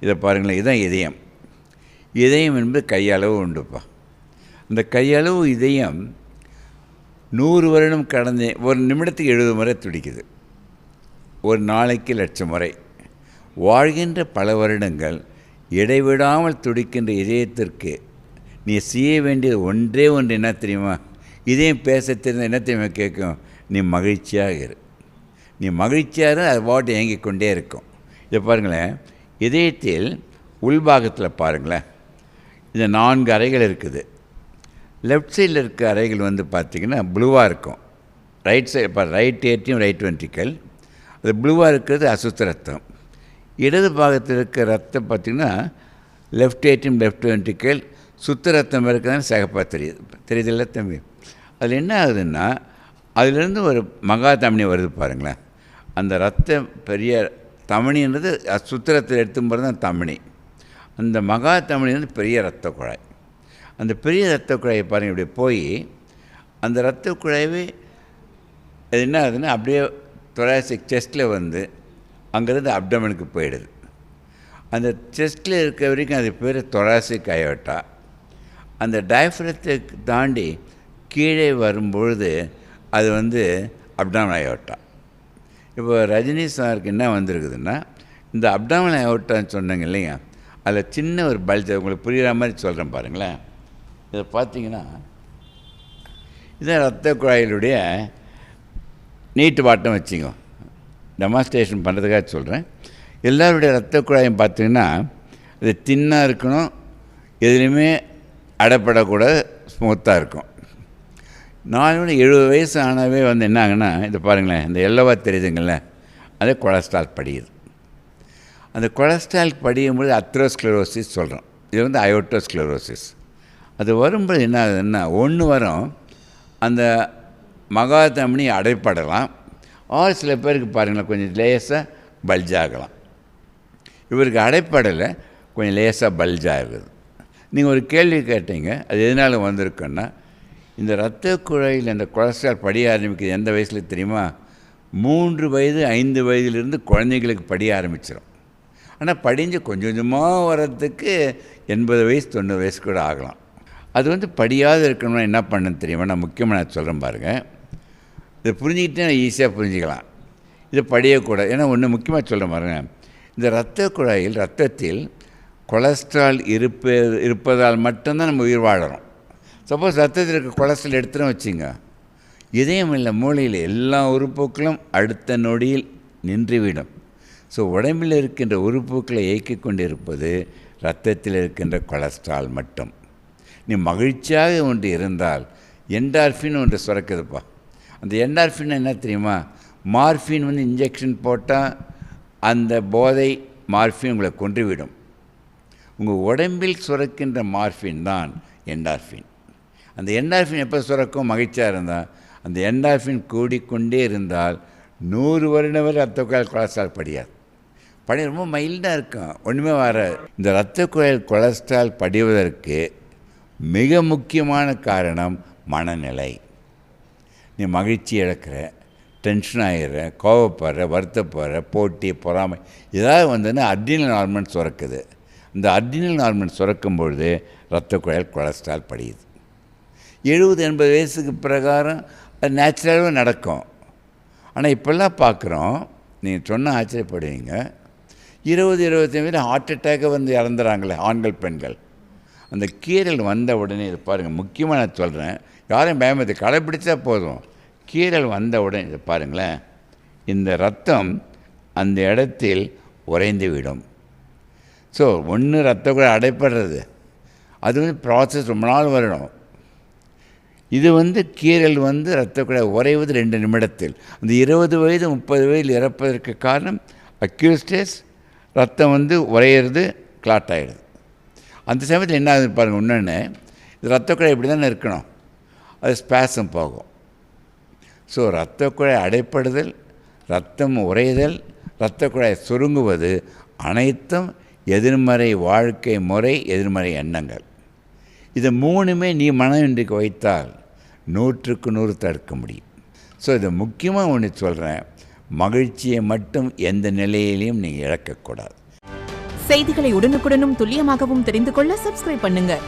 இதை பாருங்களேன் இதுதான் இதயம். இதயம் என்பது கையளவு உண்டுப்பா. அந்த கையளவு இதயம் நூறு வருடம் கடந்து ஒரு நிமிடத்துக்கு எழுபது முறை துடிக்குது. ஒரு நாளைக்கு லட்சம் முறை. வாழ்கின்ற பல வருடங்கள் இடைவிடாமல் துடிக்கின்ற இதயத்திற்கு நீ செய்ய வேண்டியது ஒன்றே ஒன்று என்ன தெரியுமா? இதயம் பேச தெரிந்த என்ன தெரியுமா கேட்கும்? நீ மகிழ்ச்சியாக இரு. நீ மகிழ்ச்சியாக இரு அது பாட்டு இயங்கிக் கொண்டே இருக்கும். இதை பாருங்களேன் இதயத்தில் உள்பாகத்தில் பாருங்களேன். இந்த நான்கு அறைகள் இருக்குது. லெஃப்ட் சைடில் இருக்க அறைகள் வந்து பார்த்திங்கன்னா ப்ளூவாக இருக்கும். ரைட் சைடு இப்போ ரைட் ஏற்றியும் ரைட் வென்ட்ரிக்கல் அது ப்ளூவாக இருக்கிறது அசுத்த ரத்தம். இடது பாகத்தில் இருக்க ரத்தம் பார்த்திங்கன்னா லெஃப்ட் ஏற்றியும் லெஃப்ட் வென்ட்ரிக்கல் சுத்த ரத்தம் இருக்கிறது சிகப்பாக தெரியுது. தெரியுதில்ல தம்பி? அதில் என்ன ஆகுதுன்னா அதுலேருந்து ஒரு மகா தமனி வருது பாருங்களேன். அந்த ரத்தம் பெரிய தமிழின்றது சுத்திரத்தில் எடுத்தும் போது தான் தமிழி அந்த மகா தமணி வந்து பெரிய ரத்த குழாய். அந்த பெரிய இரத்த குழாயை பாருங்கள் இப்படி போய் அந்த ரத்த குழாயவே அது என்ன ஆகுதுன்னா அப்படியே தொராசிக் செஸ்ட்டில் வந்து அங்கேருந்து அப்டமனுக்கு போயிடுது. அந்த செஸ்ட்டில் இருக்க வரைக்கும் அது பேர் தொராசிக் அயோட்டா அந்த டயஃப்ரத்தை தாண்டி கீழே வரும்பொழுது அது வந்து அப்டாமன் அயோட்டா இப்போ ரஜினி சாருக்கு என்ன வந்திருக்குதுன்னா இந்த அப்டாமல் அவுட்டான்னு சொன்னாங்க இல்லையா? அதில் சின்ன ஒரு பல்ஜ் உங்களுக்கு புரிகிற மாதிரி சொல்கிறேன் பாருங்களேன். இதை பார்த்தீங்கன்னா இதான் ரத்த குழாயிலுடைய நீட்டு வாட்டம் வச்சுங்க. டெமான்ஸ்ட்ரேஷன் பண்ணுறதுக்காக சொல்கிறேன் எல்லாருடைய ரத்த குழாயும் பார்த்தீங்கன்னா இது தின்னாக இருக்கணும் எதுலேயுமே அடைப்படக்கூடாது ஸ்மூத்தாக இருக்கும். நாலு எழுபது வயசு ஆனவே வந்து என்ன இந்த பாருங்களேன் இந்த எல்லவா தெரியுதுங்கள அது கொலஸ்ட்ரால் படியுது. அந்த கொலஸ்ட்ரால் படியும்போது அத்ரோஸ்க்ளரோசிஸ் சொல்கிறோம் இது வந்து அயோட்டோஸ்க்ளரோசிஸ். அது வரும்போது என்ன ஆகுதுன்னா ஒன்று வரும் அந்த மகாதமணி அடைப்படலாம். ஆறு சில பேருக்கு பாருங்களேன் கொஞ்சம் லேசாக பல்ஜாகலாம் இவருக்கு அடைப்படலை கொஞ்சம் லேசாக பல்ஜாகுது நீங்கள் ஒரு கேள்வி கேட்டீங்க அது எதனால் வந்திருக்குன்னா இந்த இரத்த குழாயில் இந்த கொலஸ்ட்ரால் படிய ஆரம்பிக்குது எந்த வயசில் தெரியுமா? மூன்று வயது ஐந்து வயதிலிருந்து குழந்தைங்களுக்கு படிய ஆரம்பிச்சிடும் ஆனால் படிஞ்சு கொஞ்சம் கொஞ்சமாக வர்றதுக்கு எண்பது வயசு தொண்ணூறு வயசு கூட ஆகலாம். அது வந்து படியாத இருக்கணும்னா என்ன பண்ணுன்னு தெரியுமா? நான் முக்கியமாக நான் சொல்கிறேன் பாருங்கள் இதை புரிஞ்சுக்கிட்டே நான் ஈஸியாக புரிஞ்சுக்கலாம். இதை படியக்கூடாது ஏன்னா ஒன்று முக்கியமாக சொல்கிறேன் பாருங்கள் இந்த இரத்த குழாயில் ரத்தத்தில் கொலஸ்ட்ரால் இருப்ப இருப்பதால் மட்டும்தான் நம்ம உயிர் வாழறோம். சப்போஸ் ரத்தத்தில் இருக்க கொலஸ்ட்ரால் எடுத்துன்னு வச்சுங்க. இதயம் இல்லை மூளையில் எல்லா உறுப்புக்களும் அடுத்த நொடியில் நின்றுவிடும். ஸோ உடம்பில் இருக்கின்ற உறுப்புகளை இயக்கிக் கொண்டிருப்பது இருக்கின்ற கொலஸ்ட்ரால் மட்டும். நீ மகிழ்ச்சியாக ஒன்று இருந்தால் என்டார்ஃபின் ஒன்று சுரக்குதுப்பா. அந்த என்டார்ஃபின் என்ன தெரியுமா? மார்ஃபின் வந்து இன்ஜெக்ஷன் போட்டால் அந்த போதை மார்ஃபின் உங்களை கொன்றுவிடும். உங்கள் உடம்பில் சுரக்கின்ற மார்ஃபின் தான் என்டார்ஃபின் அந்த என்டார்ஃபின் எப்போ சுரக்கும்? மகிழ்ச்சியாக இருந்தால் அந்த என்டார்ஃபின் கூடிக்கொண்டே இருந்தால் நூறு வருடம் வரை ரத்த குழாய் கொலஸ்ட்ரால் படியாது. படி ரொம்ப மைல்டாக இருக்கும். ஒன்றுமே வர இந்த இரத்த குழாயில் கொலஸ்ட்ரால் படிவதற்கு மிக முக்கியமான காரணம் மனநிலை. நீ மகிழ்ச்சி இழக்கிற டென்ஷன் ஆகிடுற கோவப்படுற வருத்தப்படுற போட்டி பொறாமை ஏதாவது வந்ததுன்னா அட்ரினல் ஹார்மோன் சுரக்குது. இந்த அட்ரினல் ஹார்மோன் சுரக்கும் பொழுது இரத்த குழாயில் கொலஸ்ட்ரால் படியுது. எழுபது எண்பது வயசுக்கு பிரகாரம் அது நேச்சுரலாகவே நடக்கும். ஆனால் இப்போல்லாம் பார்க்குறோம் நீங்கள் சொன்னால் ஆச்சரியப்படுவீங்க. இருபது இருபத்தஞ்சு பேர் ஹார்ட் அட்டாக்கை வந்து இறந்துறாங்களே ஆண்கள் பெண்கள். அந்த கீரல் வந்த உடனே இதை பாருங்கள் முக்கியமாக நான் சொல்கிறேன் யாரையும் பயமத்தை கடைப்பிடிச்சா போதும். கீரல் வந்த உடனே இதை பாருங்களேன் இந்த ரத்தம் அந்த இடத்தில் உறைந்து விடும். ஸோ ஒன்று ரத்த கூட அடைப்படுறது. அது வந்து ப்ராசஸ் ரொம்ப நாள் வரணும். இது வந்து கீரல் வந்து இரத்த குழாய் உறைவது ரெண்டு நிமிடத்தில். அந்த இருபது வயது முப்பது வயதில் இறப்பதற்கு காரணம் அக்யூஸ்டேஸ் ரத்தம் வந்து உறையிறது கிளாட் ஆகிடுது அந்த சமயத்தில் என்ன ஆகுது பாருங்கள் இன்னொன்று இது ரத்த குழாய் இப்படி தானே இருக்கணும். அது ஸ்பேசம் போகும். ஸோ இரத்த குழாய் அடைப்படுதல் ரத்தம் உறைதல் இரத்த குழாய் சுருங்குவது அனைத்தும் எதிர்மறை வாழ்க்கை முறை எதிர்மறை எண்ணங்கள். இது மூணுமே நீ மனம் இன்றைக்கு வைத்தால் நூற்றுக்கு நூறு தடுக்க முடியும். ஸோ இதை முக்கியமாக ஒன்று சொல்கிறேன் மகிழ்ச்சியை மட்டும் எந்த நிலையிலையும் நீங்கள் இழக்கக்கூடாது. செய்திகளை உடனுக்குடனும் துல்லியமாகவும் தெரிந்து கொள்ள சப்ஸ்கிரைப் பண்ணுங்கள்